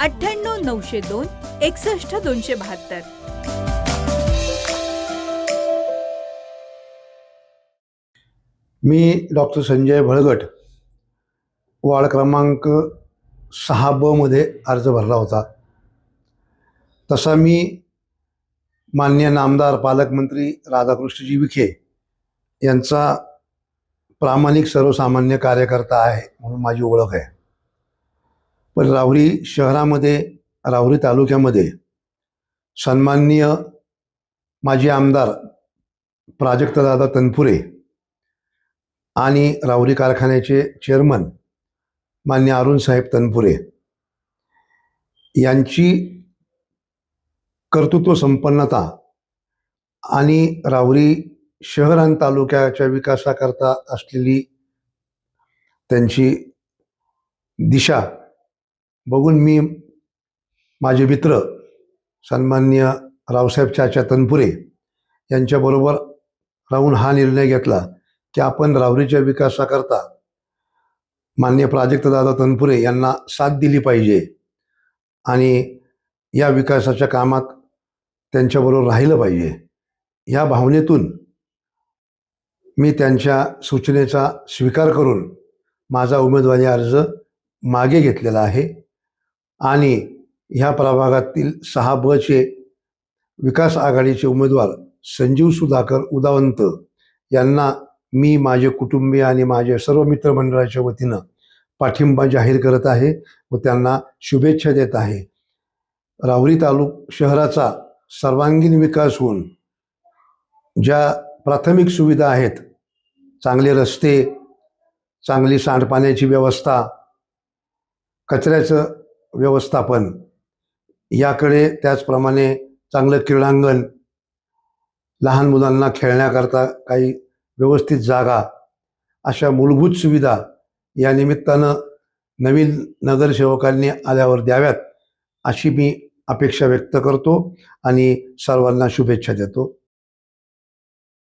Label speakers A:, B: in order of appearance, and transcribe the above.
A: अठ्ठ्याण्णव नऊशे दोन एकसष्ट दोनशे बहात्तर.
B: मी डॉक्टर संजय भळगट वार्ड क्रमांक सहा ब मध्ये अर्ज भरला होता. तसा मी मान्य नामदार पालकमंत्री राधाकृष्णजी विखे यांचा प्रामाणिक सर्वसामान्य कार्यकर्ता आहे म्हणून माझी ओळख आहे. पण राहुरी शहरामध्ये राहुरी तालुक्यामध्ये सन्माननीय माजी आमदार प्राजक्तदादा तनपुरे आणि राहुरी कारखान्याचे चेअरमन मान्य अरुण साहेब तनपुरे यांची कर्तृत्व संपन्नता आणि राहुरी शहर आणि तालुक्याच्या विकासाकरता असलेली त्यांची दिशा बघून मी माझे मित्र सन्मान्य रावसाहेब चाचा तनपुरे यांच्याबरोबर राहून हा निर्णय घेतला की आपण रावरीच्या विकासाकरता मान्य प्राजक्तदादा तनपुरे यांना साथ दिली पाहिजे आणि या विकासाच्या कामात त्यांच्याबरोबर राहिलं पाहिजे. या भावनेतून मी त्यांच्या सूचनेचा स्वीकार करून माझा उमेदवारी अर्ज मागे घेतलेला आहे. आणि ह्या प्रभागातील सहा बचे विकास आघाडीचे उमेदवार संजीव सुधाकर उदावंत यांना मी माझे कुटुंबीय आणि माझे सर्व मित्रमंडळाच्या वतीनं पाठिंबा जाहीर करत आहे व त्यांना शुभेच्छा देत आहे. राहुरी तालुक शहराचा सर्वांगीण विकास होऊन ज्या प्राथमिक सुविधा आहेत चांगले रस्ते चांगली सांडपाण्याची व्यवस्था कचऱ्याचं व्यवस्थापन. याकडे त्याचप्रमाणे चांगलं क्रीडांगण लहान मुलांना खेळण्याकरता काही व्यवस्थित जागा अशा मूलभूत सुविधा या निमित्तानं नवीन नगरसेवकांनी आल्यावर द्याव्यात अशी मी अपेक्षा व्यक्त करतो आणि सर्वांना शुभेच्छा देतो.